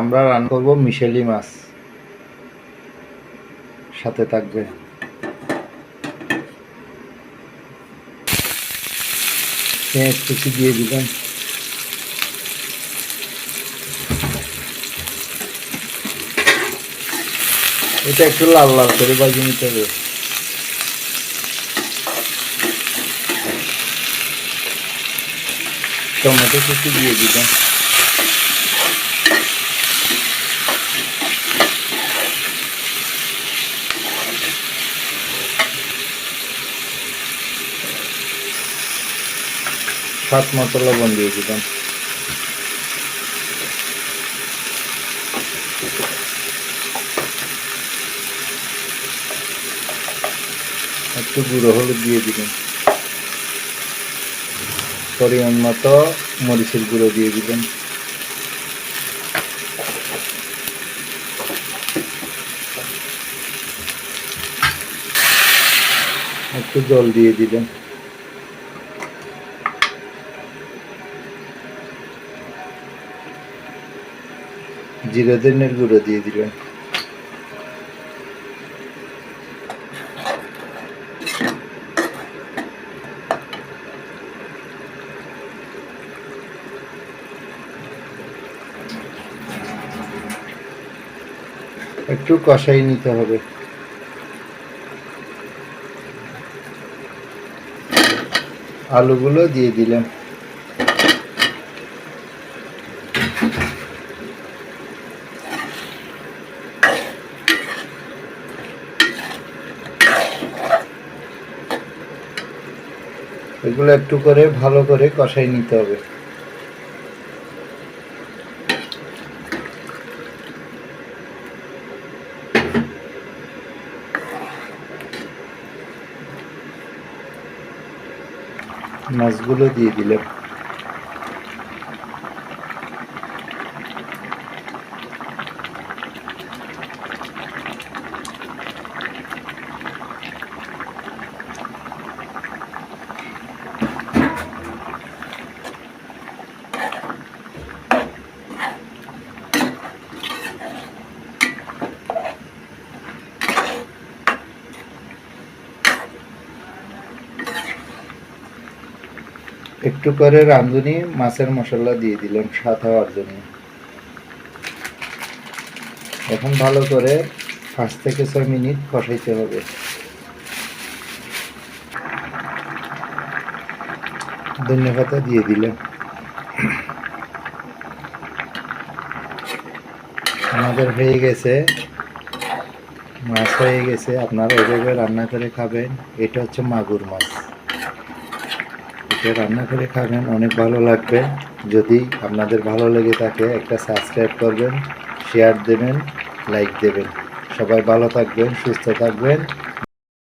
আমরা রান্না করব মিশেলি মাছ। সাথে থাকবে। পেঁয়াজ কুচি দিয়ে এটা একটু লাল লাল করে বাজি নিতে হবে। টমেটো কুচি দিয়ে দিবেন? সাত মতো লবণ দিয়ে দিবেন একটু গুঁড়ো হলুদ দিয়ে দিবেন পরিমাণ মতো মরিচের গুঁড়ো দিয়ে দিবেন একটু জল দিয়ে দিবেন জিরে ধনের গুঁড়ো দিয়ে দিবেন একটু কষাই নিতে হবে আলুগুলো দিয়ে দিলাম এগুলো একটু করে ভালো করে কষাই নিতে হবে। মাছগুলো দিয়ে দিলাম। একটু করে রাঁধুনি মাছের মশলা দিয়ে দিলাম স্বাদ হওয়ার জন্য এখন ভালো করে পাঁচ থেকে ছয় মিনিট কষাইতে হবে। ধনিয়া পাতা দিয়ে দিলাম আমাদের হয়ে গেছে, মাছ হয়ে গেছে, আপনারা এভাবে রান্না করে খাবেন, এটা হচ্ছে মাগুর মাছ। এটা রান্না করে খাবেন, অনেক ভালো লাগবে। যদি আপনাদের ভালো লেগে থাকে, একটা সাবস্ক্রাইব করবেন শেয়ার দেবেন লাইক দেবেন। সবাই ভালো থাকবেন, সুস্থ থাকবেন।